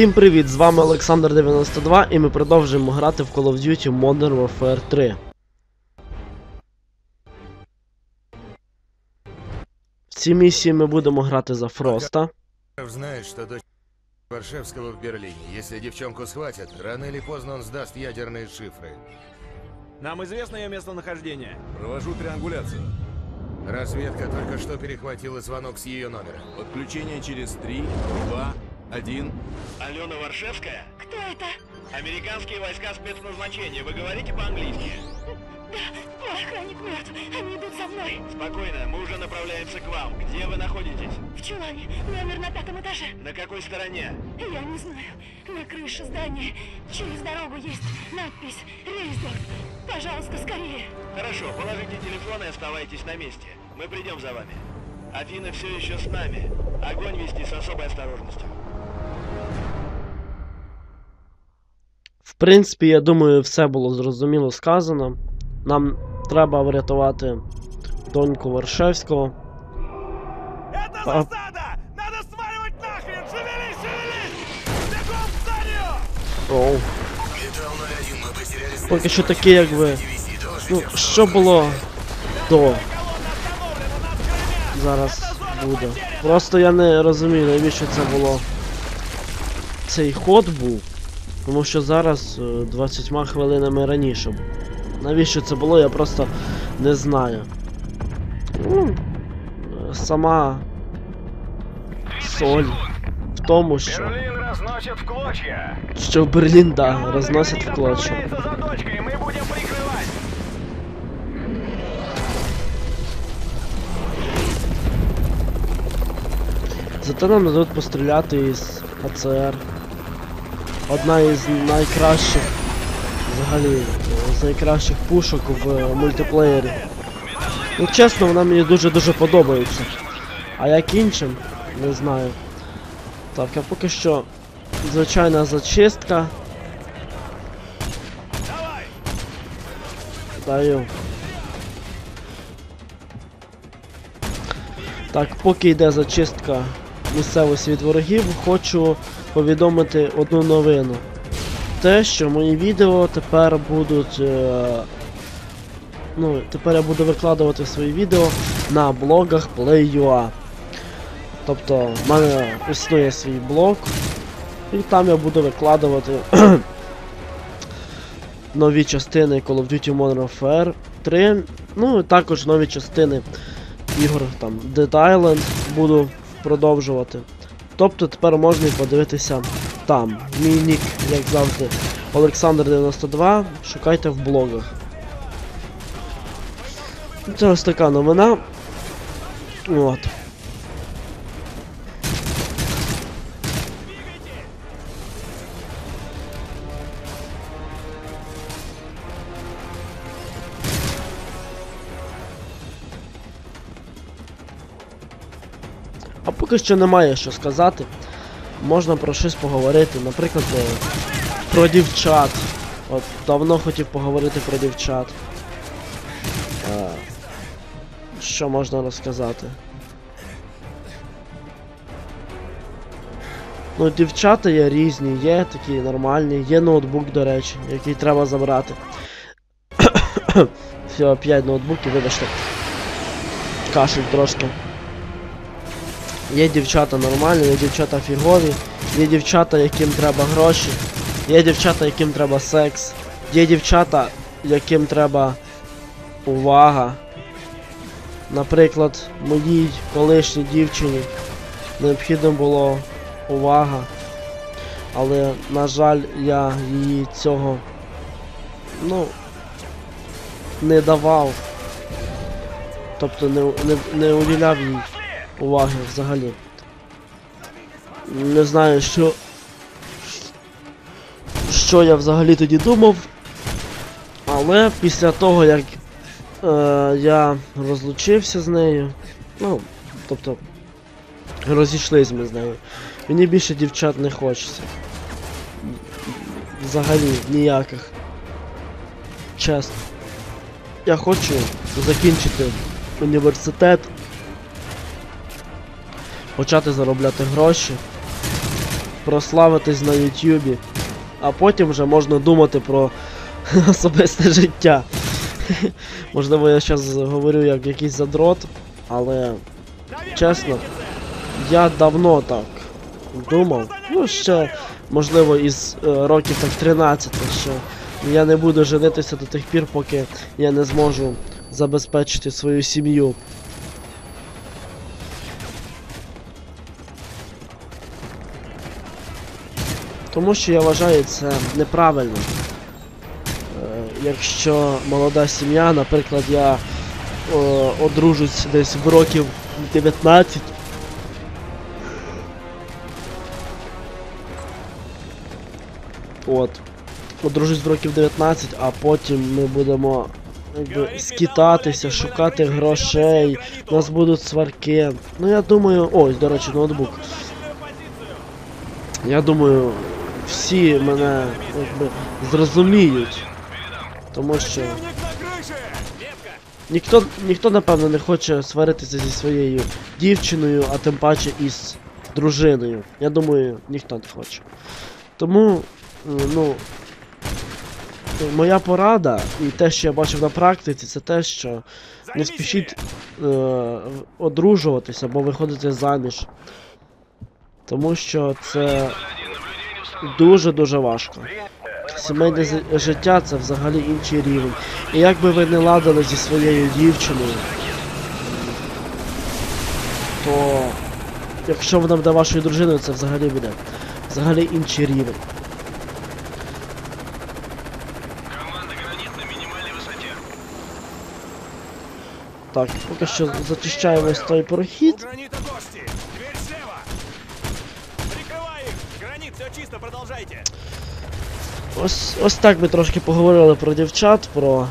Всім привіт! З вами Олександр 92 і ми продовжуємо грати в Call of Duty Modern Warfare 3. В цій місії ми будемо грати за Фроста. знает, что дочь Варшевского в Берлине. Если девчонку схватят, рано или поздно он сдаст ядерные шифры. Нам известно ее местонахождение. Провожу триангуляцию. Разведка только что перехватила звонок с ее номера. Подключение через 3, 2, 1. Алена Варшевская? Кто это? Американские войска спецназначения. Вы говорите по-английски? Мой охранник мертв. Они идут за мной. Спокойно, мы уже направляемся к вам. Где вы находитесь? В чулане. Номер на пятом этаже. На какой стороне? Я не знаю. На крыше здания. Через дорогу есть надпись «Рейсдорф». Пожалуйста, скорее. Хорошо, положите телефон и оставайтесь на месте. Мы придем за вами. Афина все еще с нами. Огонь вести с особой осторожностью. Принципі, я думаю, все було зрозуміло сказано. Нам треба врятувати доньку Варшевського. А- засада! Надо сваливать нахрен! Шевелись, шевелись! В! Оу. Поки що таке, якби. Ну, що було до. Зараз буде. Просто я не розумію, навіщо це було. Цей ход був. Тому що зараз е, 20 хвилинами раніше. Навіщо це було, я просто не знаю. Ну, е, сама соль в тому, що. Берлин разносит в клочья! Що Берлін, да, розносять в клочья. Отправляется за дочкой, мы будем прикрывать! Зато нам дадуть постріляти із АЦР. Одна із найкращих, взагалі, з найкращих пушок в мультиплеєрі. Ну чесно, вона мені дуже-дуже подобається. А як іншим, не знаю. Так, а поки що звичайна зачистка. Даю. Так, поки йде зачистка місцевості від ворогів, хочу повідомити одну новину. Те, що мої відео тепер будуть. Е... Ну, тепер я буду викладувати свої відео на блогах Play.ua. Тобто, в мене існує свій блог, і там я буду викладувати нові частини Call of Duty Modern Warfare 3, ну і також нові частини ігор там Dead Island буду продовжувати. Тобто тепер можна і подивитися там. Мій нік, як завжди, Олександр92. Шукайте в блогах. Це ось така новина. От. Поки що немає що сказати. Можна про щось поговорити. Наприклад, е, про дівчат. От давно хотів поговорити про дівчат. Е, Що можна розказати? Ну, дівчата є різні, є такі нормальні, є ноутбук, до речі, який треба забрати. Всього 5 ноутбуків, вибачте. Кашель трошки. Є дівчата нормальні, є дівчата фігові, є дівчата, яким треба гроші, є дівчата, яким треба секс, є дівчата, яким треба увага. Наприклад, моїй колишній дівчині необхідно було увага. Але, на жаль, я їй цього ну не давав. Тобто не, не, не уділяв їй уваги взагалі. Не знаю, що. Що я взагалі тоді думав. Але після того, як е, я розлучився з нею, ну, тобто, розійшлись ми з нею, мені більше дівчат не хочеться. Взагалі ніяких. Чесно. Я хочу закінчити університет почати заробляти гроші. прославитись на Ютубі. А потім вже можна думати про особисте життя. Можливо, я зараз говорю як якийсь задрот, але чесно, я давно так думав. Ну, ще, можливо, із е, років так 13, що я не буду женитися до тих пір, поки я не зможу забезпечити свою сім'ю. Тому що я вважаю це неправильно. Е, Якщо молода сім'я, наприклад, я о, одружусь десь в років 19. От. Одружусь в років 19, а потім ми будемо якби, скитатися, шукати грошей, у нас будуть сварки. Ну я думаю. Ось, до речі, ноутбук. Я думаю, всі мене якби зрозуміють. Тому що ніхто, ніхто напевно не хоче сваритися зі своєю дівчиною, а тим паче із дружиною. Я думаю, ніхто не хоче. Тому, е, ну. Моя порада і те, що я бачив на практиці, це те, що не спішіть е, одружуватися або виходити заміж. Тому що це дуже-дуже важко. Сімейне життя це взагалі інший рівень. І як би ви не ладили зі своєю дівчиною, то якщо вона буде вашою дружиною, це взагалі буде взагалі інший рівень. Так, поки що зачищаємо ось той прохід. Все чисто, продолжайте! Ось, ось так ми трошки поговорили про дівчат, про.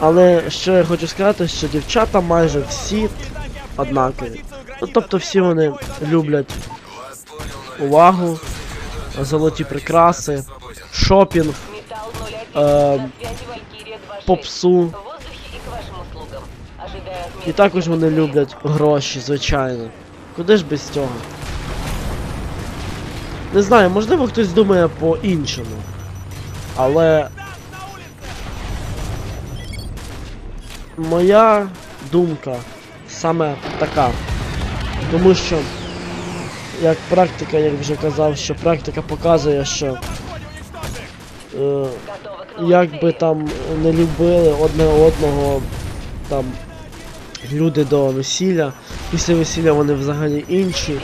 Але що я хочу сказати, що дівчата майже всі однакові. Ну тобто всі вони люблять увагу, золоті прикраси, шопінг, Металл 01, Эм, на связи Валькирия 26. попсу. І також вони люблять гроші, звичайно. Куди ж без цього? Не знаю, можливо хтось думає по-іншому. Але. Моя думка саме така. Тому що, як практика, як вже казав, що практика показує, що е, як би там не любили одне одного там люди до весілля. Після весілля вони взагалі інші.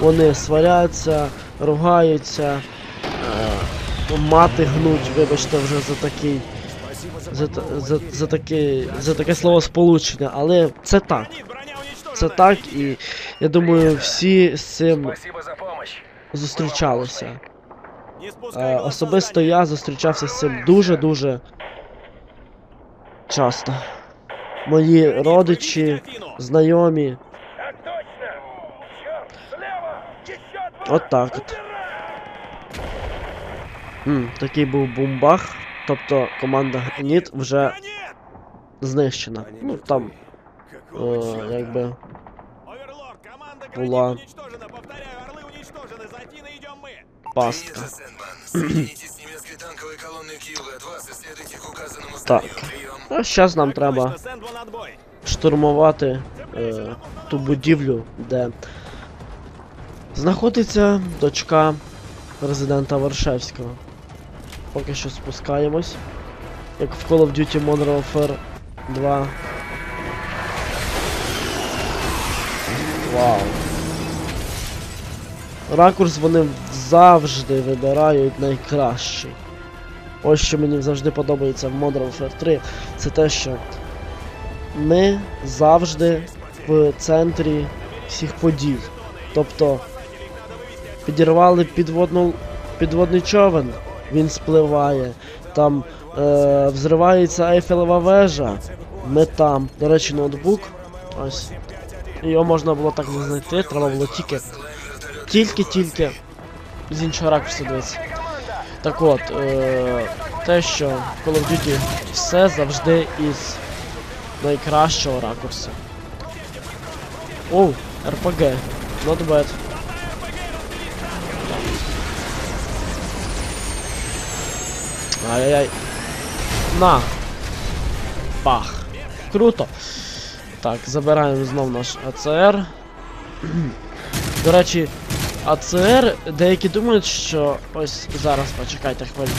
Вони сваряться, ругаються, е, мати гнуть, вибачте, вже за такий. За, за, за, таке, за таке слово сполучення, але це так. Це так, і я думаю, всі з цим зустрічалися. Е, особисто я зустрічався з цим дуже-дуже часто. Мої родичі, знайомі. От так от. М, такий був бумбах. Тобто команда Граніт вже Гранит! знищена. Ну там, Какого е, чёрта? якби Оверлорд, команда була Гранит уничтожена. Повторяю, орлы уничтожены. За Афиной идем мы. пастка. Принято, Сэндман. Соединитесь с немецкой танковой колонной к югу от вас и следуйте к указанному Так. зданию. Прием. А зараз нам Так треба точно, Сэндман, отбой. штурмувати е, ту будівлю, де знаходиться дочка президента Варшавського. Поки що спускаємось. Як в Call of Duty Modern Warfare 2. Вау. Ракурс вони завжди вибирають найкращий. Ось що мені завжди подобається в Modern Warfare 3, це те, що ми завжди в центрі всіх подій. Тобто підірвали підводну, підводний човен, він спливає. Там е, взривається Ейфелева вежа, ми там. До речі, ноутбук. Ось. Його можна було так не знайти, треба було тільки. Тільки-тільки з іншого ракурсу дивитися. Так от, е, те, що в Call of Duty все завжди із найкращого ракурсу. Оу, РПГ. Not bad. Ай-яй-яй. На. Пах. Круто. Так, забираємо знов наш АЦР. До речі, АЦР, деякі думають, що. Ось зараз почекайте хвильку.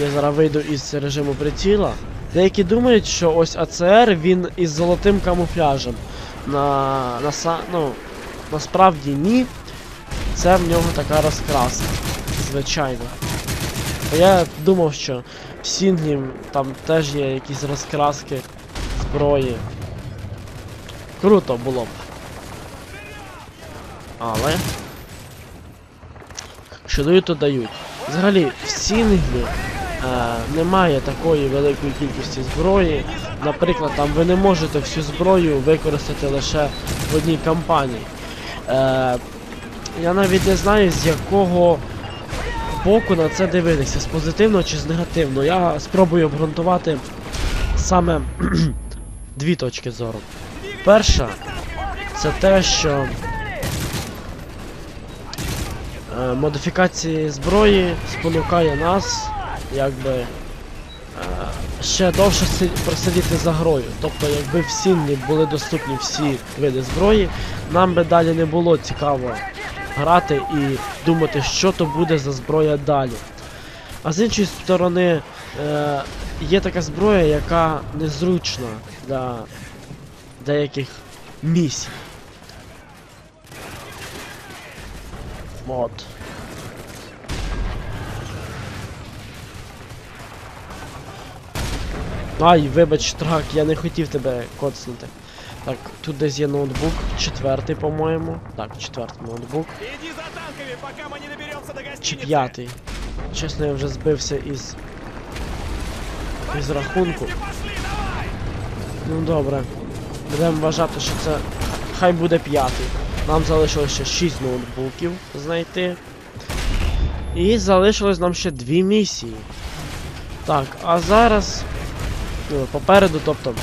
Я зараз вийду із режиму приціла. Деякі думають, що ось АЦР він із золотим камуфляжем. На, на, ну, насправді ні. Це в нього така розкраска. Звичайно. Я думав, що в Сінглі там теж є якісь розкраски зброї. Круто було б. Але. Що дають, то дають. Взагалі, в Сінглі е, немає такої великої кількості зброї. Наприклад, там ви не можете всю зброю використати лише в одній кампанії. Е, я навіть не знаю, з якого боку на це дивитися, з позитивного чи з негативного. Я спробую обґрунтувати саме дві точки зору. Перша, це те, що е, модифікації зброї спонукає нас, якби. е, Ще довше просидіти за грою. Тобто, якби в Сінлі були доступні всі види зброї, нам би далі не було цікаво грати і думати, що то буде за зброя далі. А з іншої сторони, е, є така зброя, яка незручна для деяких місій. От. Ай, вибач, трак, я не хотів тебе коцнути. Так, тут десь є ноутбук, четвертий, по-моєму. Так, четвертий ноутбук. Иди за танками, пока мы не доберемся до гостиницы. Чи п'ятий. Чесно, я вже збився із. із рахунку. Ну добре. Будемо вважати, що це. Хай буде п'ятий. Нам залишилося ще 6 ноутбуків знайти. І залишилось нам ще дві місії. Так, а зараз. Ну, попереду, тобто.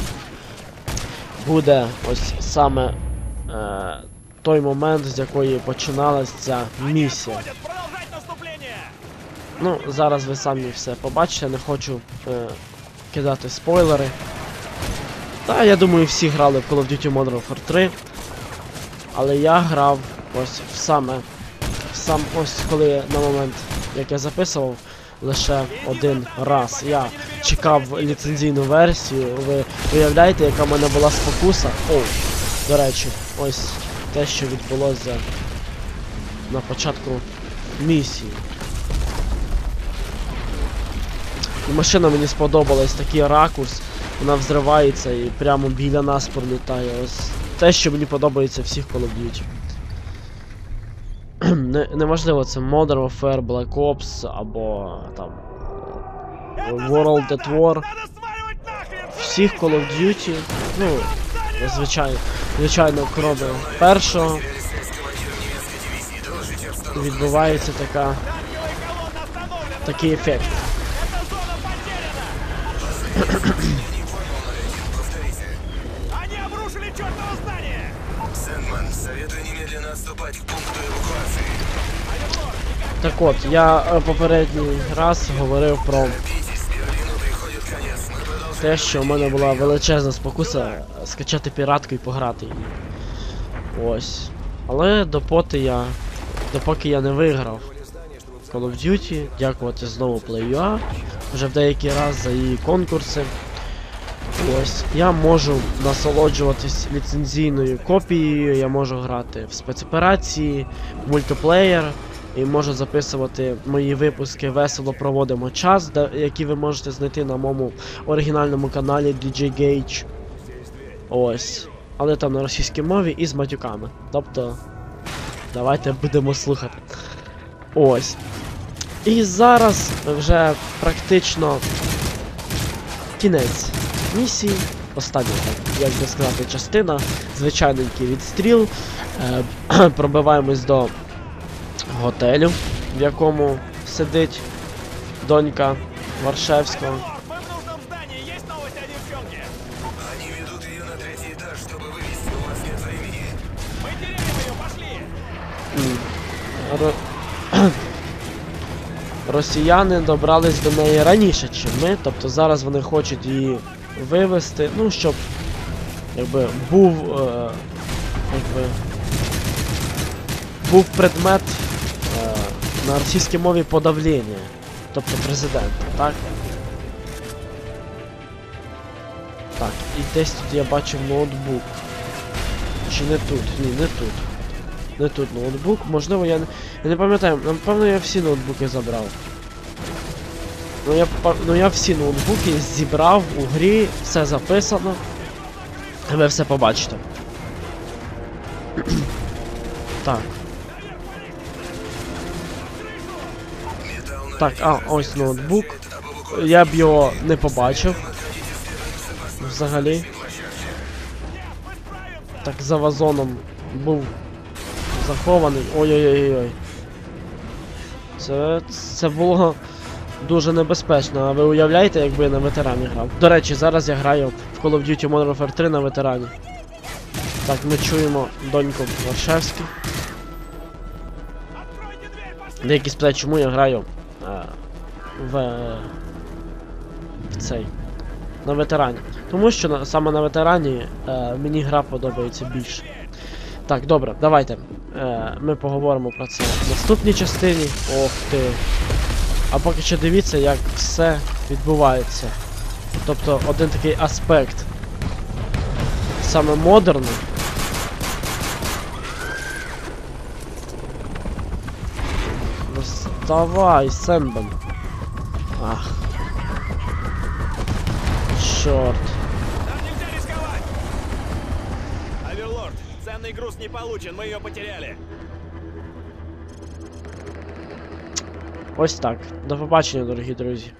Буде ось саме е, той момент, з якої починалась ця місія. Ну, зараз ви самі все побачите, не хочу е, кидати спойлери. Та, я думаю, всі грали в Call of Duty Modern Warfare 3. Але я грав ось в саме. В сам ось коли на момент, як я записував, лише один раз. Я чекав ліцензійну версію. Ви уявляєте, яка в мене була спокуса? О, до речі, ось те, що відбулося на початку місії. І машина мені сподобалась, такий ракурс, вона взривається і прямо біля нас пролітає. Ось те, що мені подобається всіх Call of Duty. Не, це Modern Warfare, Black Ops або там World at War. Надо сваливать нахрен! Всіх Call of Duty, ну, звичайно, звичайно, кроме першого відбувається така, Танковая колонна остановлена! такий ефект. Эта зона потеряна! Они обрушили чертово здание! Сэндман, советую немедленно отступать к пункту эвакуации. Так от, я е, попередній раз говорив про те, що в мене була величезна спокуса скачати піратку і пограти її. Ось. Але допоки я. Допоки я не виграв Call of Duty, дякувати знову PlayUA, вже в деякий раз за її конкурси. Ось, я можу насолоджуватись ліцензійною копією, я можу грати в спецоперації, в мультиплеєр, і можу записувати мої випуски весело проводимо час, де, які ви можете знайти на моєму оригінальному каналі DJ Gage. Ось. Але там на російській мові і з матюками. Тобто, давайте будемо слухати. Ось. І зараз вже практично кінець місії. Остання, як би сказати, частина. Звичайненький відстріл. Е, пробиваємось до готелю, в якому сидить донька Варшевського. Мы в нужном здании. Есть новости о девчонке? Они ведут ее на третий этаж, чтобы вывести. У вас нет времени. Мы теряем ее, пошли! Р- росіяни добрались до неї раніше, ніж ми. Тобто зараз вони хочуть її вивести, ну, щоб якби був. Е, якби, був предмет е, на російській мові подавлення. Тобто президента, так? Так, і десь тут я бачив ноутбук. Чи не тут? Ні, не тут. Не тут ноутбук. Можливо, я не. Я не пам'ятаю, напевно я всі ноутбуки забрав. Ну я, ну я всі ноутбуки зібрав у грі, все записано. Ви все побачите. так. Так, а, ось ноутбук. Я б його не побачив. Взагалі. Так, за вазоном був захований. Ой-ой-ой-ой. Це, це було дуже небезпечно. А ви уявляєте, якби я на ветерані грав? До речі, зараз я граю в Call of Duty Modern Warfare 3 на ветерані. Так, ми чуємо доньку Варшавську. Деякі спитають, чому я граю в, в цей. На ветерані. Тому що саме на ветерані е, мені гра подобається більше. Так, добре, давайте. Е, ми поговоримо про це в наступній частині. Ох ти. А поки що дивіться, як все відбувається. Тобто один такий аспект. Саме модерний. Вставай, Сенбен. Ах. Чорт. Нам нельзя рисковать! Аверлорд, ценный груз не получен, мы ее потеряли. Ось так. До побачення, дорогі друзі.